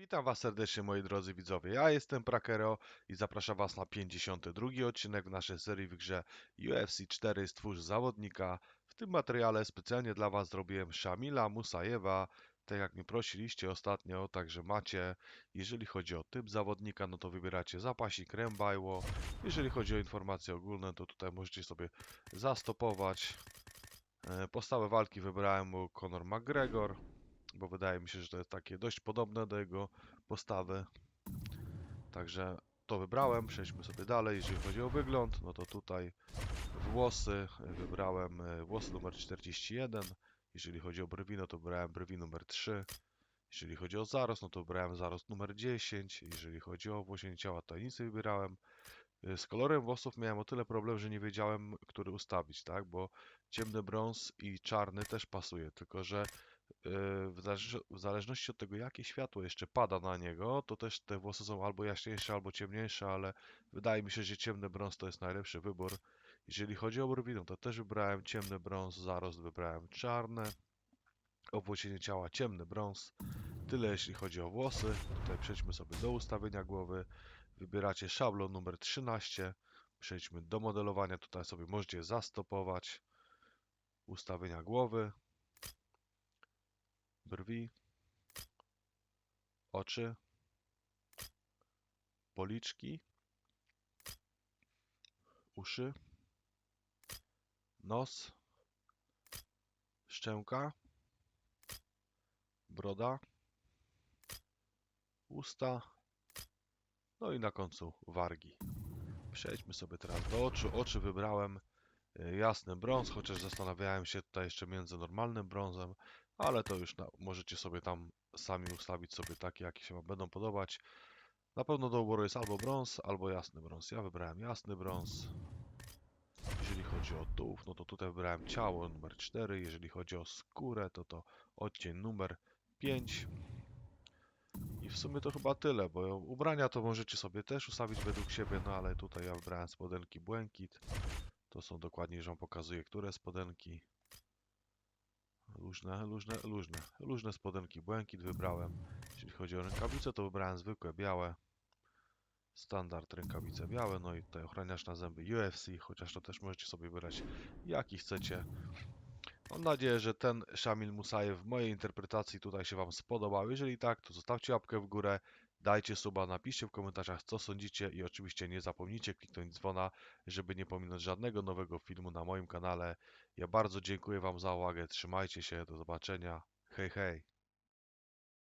Witam Was serdecznie moi drodzy widzowie, ja jestem Prakero i zapraszam Was na 52 odcinek w naszej serii w grze UFC 4 Stwórz Zawodnika. W tym materiale specjalnie dla Was zrobiłem Shamila Musajewa, tak jak mnie prosiliście ostatnio, także macie. Jeżeli chodzi o typ zawodnika, no to wybieracie zapasik Rembajło. Jeżeli chodzi o informacje ogólne, to tutaj możecie sobie zastopować. E, Postawę walki wybrałem Conor McGregor bo wydaje mi się, że to jest takie dość podobne do jego postawy. Także to wybrałem, przejdźmy sobie dalej. Jeżeli chodzi o wygląd, no to tutaj włosy wybrałem e, włosy numer 41. Jeżeli chodzi o brwi, no to wybrałem brwi numer 3. Jeżeli chodzi o zarost, no to wybrałem zarost numer 10. Jeżeli chodzi o włosienie ciała, nie wybierałem. E, Z kolorem włosów miałem o tyle problem, że nie wiedziałem, który ustawić, tak? Bo ciemny brąz i czarny też pasuje, tylko że w, zależ- w zależności od tego, jakie światło jeszcze pada na niego, to też te włosy są albo jaśniejsze, albo ciemniejsze, ale wydaje mi się, że ciemny brąz to jest najlepszy wybór. Jeżeli chodzi o brwi, no to też wybrałem ciemny brąz, zarost wybrałem czarne, owłosienie ciała ciemny brąz. Tyle jeśli chodzi o włosy. Tutaj przejdźmy sobie do ustawienia głowy. Wybieracie szablon numer 13. Przejdźmy do modelowania. Tutaj sobie możecie zastopować ustawienia głowy brwi, oczy, policzki, uszy, nos, szczęka, broda, usta, no i na końcu wargi. Przejdźmy sobie teraz do oczu. Oczy wybrałem e, jasny brąz, chociaż zastanawiałem się tutaj jeszcze między normalnym brązem, ale to już na, możecie sobie tam sami ustawić sobie takie, jakie się Wam będą podobać. Na pewno do uboru jest albo brąz, albo jasny brąz. Ja wybrałem jasny brąz. Jeżeli chodzi o tułów, no to tutaj wybrałem ciało numer 4. Jeżeli chodzi o skórę, to to odcień numer 5. I w sumie to chyba tyle, bo ubrania to możecie sobie też ustawić według siebie, no ale tutaj ja wybrałem spodenki błękit. To są dokładnie, że Wam pokazuję, które spodenki. Luźne, luźne, luźne. Luźne spodenki błękit wybrałem. Jeśli chodzi o rękawice, to wybrałem zwykłe białe. Standard rękawice białe, no i tutaj ochraniacz na zęby UFC, chociaż to też możecie sobie wybrać jaki chcecie. Mam nadzieję, że ten Shamil Musajew w mojej interpretacji tutaj się Wam spodobał. Jeżeli tak, to zostawcie łapkę w górę, dajcie suba, napiszcie w komentarzach co sądzicie i oczywiście nie zapomnijcie kliknąć dzwona, żeby nie pominąć żadnego nowego filmu na moim kanale. Ja bardzo dziękuję Wam za uwagę, trzymajcie się, do zobaczenia, hej hej.